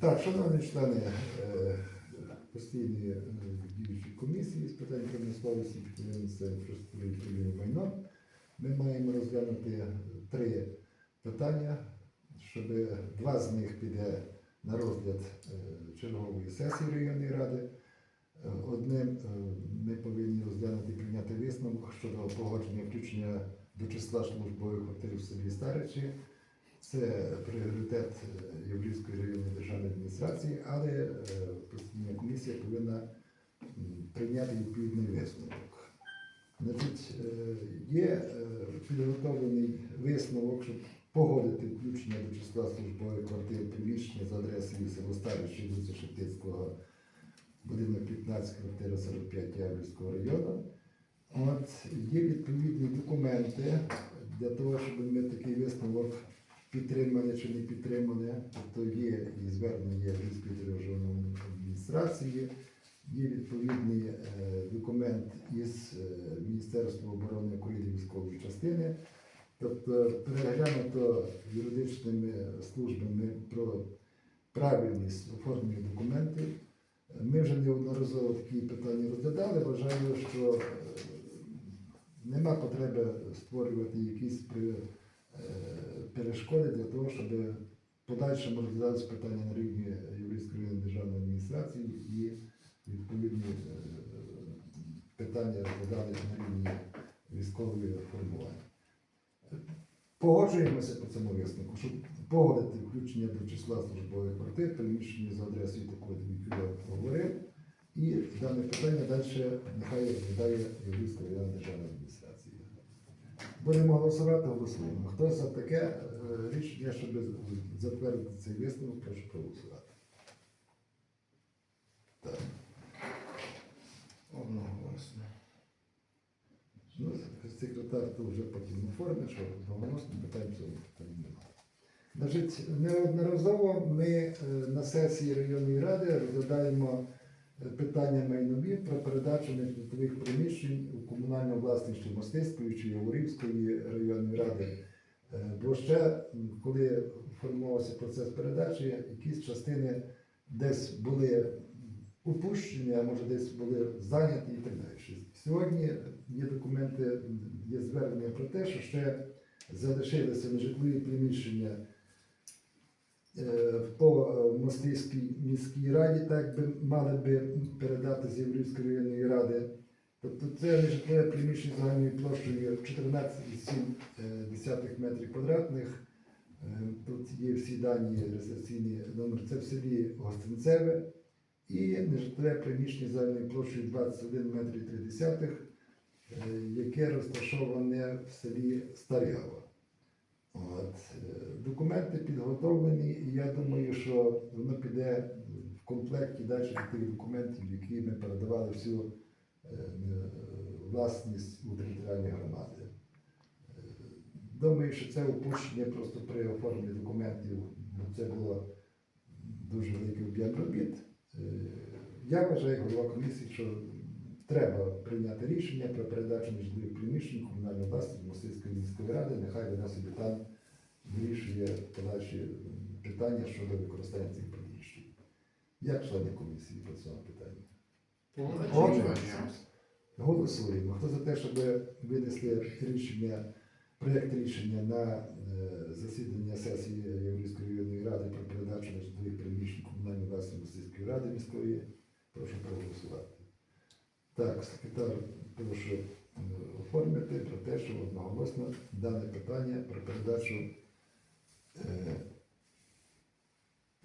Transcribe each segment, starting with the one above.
Так, шановні члени е, постійної е, діючої комісії з питань промисловості, підприємництва, інфраструктури і майном, ми маємо розглянути три питання, щоб два з них піде на розгляд е, чергової сесії районної ради. Е, Одним е, ми повинні розглянути і прийняти висновок щодо погодження включення до числа службових квартир в селі Старичі. Це пріоритет е, Єврейської районної державної адміністрації, але е, постійна комісія повинна прийняти відповідний висновок. Значить, е, є е, підготовлений висновок, щоб погодити включення до числа службових квартир приміщення за адресою село Старище, вулиця Шептицького, будинок 15, квартира 45 Яврівського району. От є відповідні документи для того, щоб ми такий висновок підтримали чи не підтримали. Тобто є і звернення Єврейської державної адміністрації, є відповідний е, документ із е, Міністерства оборони України військової частини. Тобто переглянуто юридичними службами про правильність оформлення документів. Ми вже неодноразово такі питання розглядали. Вважаю, що е, нема потреби створювати якісь перешкоди для того, щоб подальшому розглядалися питання на рівні Єврейської державної адміністрації і відповідні е, питання розглядалися на рівні військової формування. Погоджуємося по цьому висновку, щоб погодити включення до числа службових квартир, приміщення за адресою такої, я говорив, і дане питання далі нехай розглядає Єврейська державна адміністрація. Будемо голосувати, голосуємо. Хто за таке е, рішення, щоб затвердити цей висновок, прошу проголосувати. Так. Одноголосно. Ну, секретар то вже потім оформить, що одноголосно немає. Значить, неодноразово ми е, на сесії районної ради розглядаємо питання майнові про передачу нежитлових приміщень у комунальну власність чи Мостиської чи Яворівської районної ради. Е, Бо ще, коли формувався процес передачі, якісь частини десь були упущені, а може десь були зайняті і так далі. Сьогодні є документи, є звернення про те, що ще залишилися нежитлові приміщення по е, Москвській міській раді, так би мали би передати з Єврейської районної ради. Тобто це нежитлове приміщення загальною площею 14,7 метрів квадратних. Е, Тут є всі дані реєстраційні номер. Це в селі Гостинцеве і нежитлове приміщення загальною площею 21 метр 3 десятих, е, яке розташоване в селі Старява. От. е, Документи підготовлені, і я думаю, що воно піде в комплекті далі до тих документів, які ми передавали всю е, власність у територіальні громади. Е, Думаю, що це упущення просто при оформленні документів, бо це було дуже великий об'єм робіт. Я вважаю, голова комісії, що треба прийняти рішення про передачу нежитлових приміщень комунальної власності Мосильської міської ради. Нехай вона собі там вирішує подальші питання щодо використання цих приміщень. Як члени комісії по цьому питанню? Погоджуємося. Голосуємо. Хто за те, щоб винесли рішення, проєкт рішення на е, засідання сесії Єврейської районної ради про передачу нежитлових приміщень комунальної власності сільської ради міської, прошу проголосувати. Так, секретар, прошу е, оформити про те, що одноголосно дане питання про передачу е,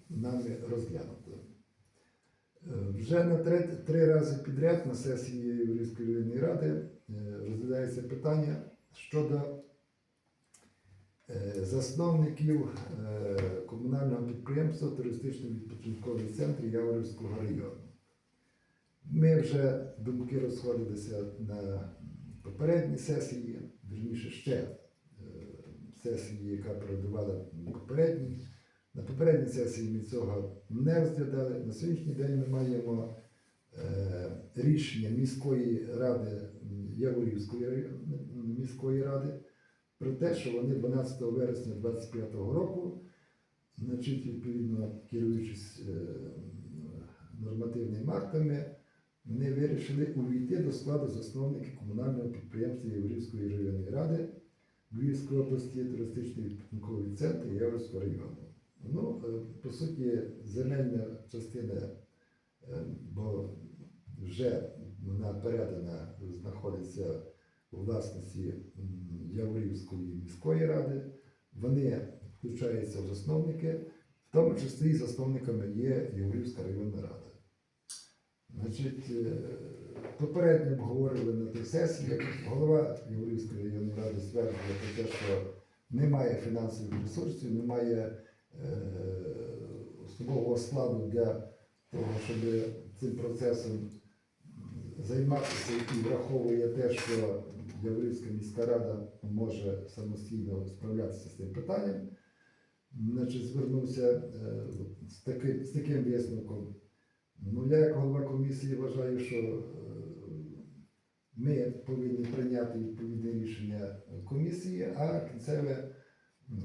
нами розглянуто. Е, Вже на три, три рази підряд на сесії Єврейської районної ради е, розглядається питання щодо засновників комунального підприємства туристично-відпочинковий центр Яворівського району. Ми вже думки розходилися на попередній сесії, вірніше ще е, сесії, яка передувала попередній. На попередній сесії ми цього не розглядали. На сьогоднішній день ми маємо е, рішення міської ради Яворівської міської ради про те, що вони 12 вересня 2025 року Значить, відповідно, керуючись е, нормативними актами, вони вирішили увійти до складу засновників комунального підприємства Єврівської районної ради Львівської області, туристичний підпунковий центр Європейського району. Ну, е, по суті, земельна частина, е, бо вже вона передана, знаходиться у власності Яворівської міської ради. Вони включаються в засновники, в тому числі і засновниками є Яворівська районна рада. Значить, е, попередньо обговорили на тих сесіях. Голова Яворівської районної ради стверджує про те, що немає фінансових ресурсів, немає е, особового складу для того, щоб цим процесом займатися і враховує те, що Яворівська міська рада може самостійно справлятися з цим питанням. Значить, звернувся е, з, таким, з таким висновком. Ну, я як голова комісії вважаю, що е, ми повинні прийняти відповідне рішення комісії, а кінцеве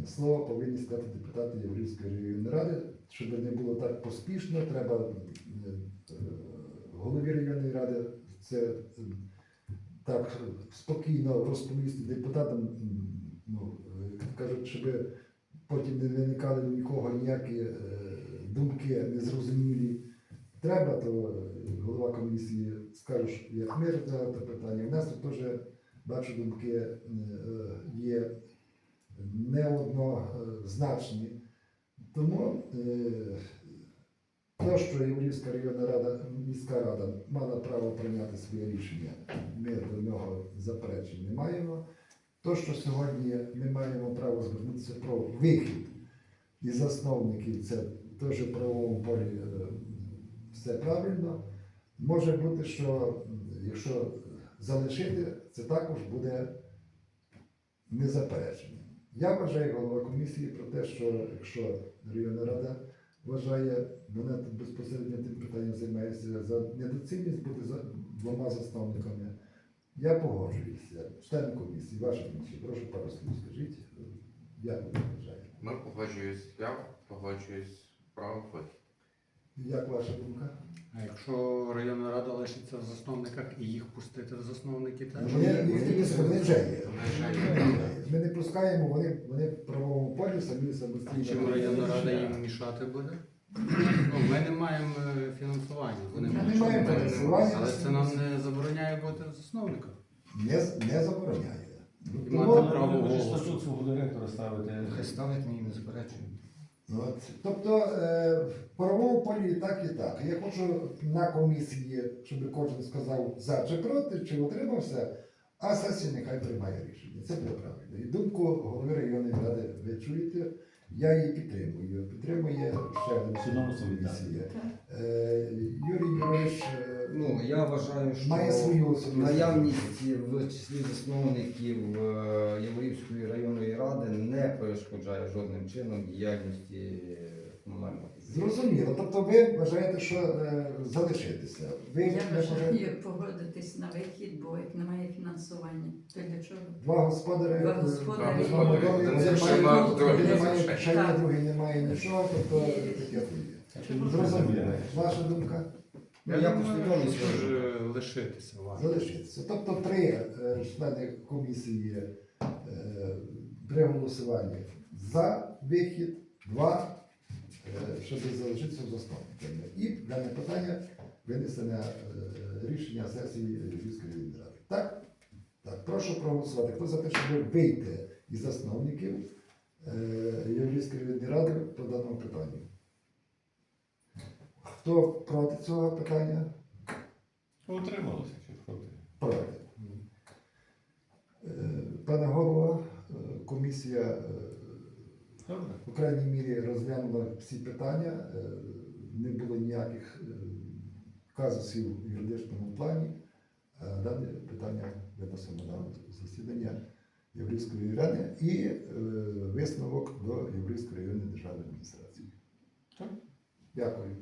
слово повинні сказати депутати Єврейської районної ради, щоб не було так поспішно, треба е, голові районної ради це так спокійно розповісти депутатам, ну, е, кажуть, щоб потім не виникали нікого ніякі думки незрозумілі. Треба, то е, голова комісії скаже, як ми розглянули це питання. У нас тут теж бачу думки е, є неоднозначні. Тому е, те, що Єврейська районна рада, міська рада мала право прийняти своє рішення, ми до нього заперечень не маємо. То, що сьогодні ми маємо право звернутися про вихід із засновників, це теж в правовому полі е, все правильно. Може бути, що якщо залишити, це також буде незаперечення. Я вважаю, голова комісії, про те, що якщо районна рада вважає, вона безпосередньо тим питанням займається за недоцільність бути за двома засновниками. Я погоджуюся. Члени комісії, ваша комісія, прошу пару слів скажіть, як ви вважаєте? Ми погоджуюсь, я погоджуюсь право. Як ваша думка? А якщо районна рада лишиться в засновниках і їх пустити в засновники теж? Вони, вони вже є. Вони вже є. Ми не пускаємо, вони, вони в правовому полі самі самостійно. Чим районна рада їм мішати буде? Ну, ми не маємо е, фінансування. Вони Ми не можуть. маємо Але фінансування. це нам не забороняє бути засновником. Не, не забороняє. Ну, І мати право голосу. статут свого директора ставите. Хай ставить мені не заперечуємо. От. Тобто е, в правовому полі і так і так. Я хочу на комісії, щоб кожен сказав за чи проти, чи утримався, а сесія нехай приймає рішення. Це буде правильно. І думку голови районної ради ви чуєте, я її підтримую. Підтримує ще один вважаю, що має свою особисту. наявність в числі засновників е, Яворівської районної ради не перешкоджає жодним чином діяльності комунального. Зрозуміло. Тобто ви вважаєте, що е, залишитися. Ви Я не вважаєте? бажаю погодитись на вихід, бо як немає фінансування, то для чого? Два господарі. Два е, господарі. два молоді, Один один зайшов має- другий не має Так. другий не має нічого, тобто таке є. Зрозуміло. Ваша думка? Ну, я послідовність вважаю. ж е, лишитися важко. Залишиться. Тобто три е, члени комісії е, при голосуванні за вихід, два, е, щоб залишитися засновниками. І дане питання винесене е, рішення сесії Львівської районної ради. Так? Так, прошу проголосувати. Хто за те, щоб вийти із засновників е, Львівської районної ради по даному питанню? Хто проти цього питання? Утрималося чи проти? Проти. Е, Пане голово, е, комісія е, в крайній мірі розглянула всі питання, не було ніяких казусів в юридичному плані. Дане питання виносимо на засідання Єврейської ради і висновок до Єврейської районної державної адміністрації. Дякую.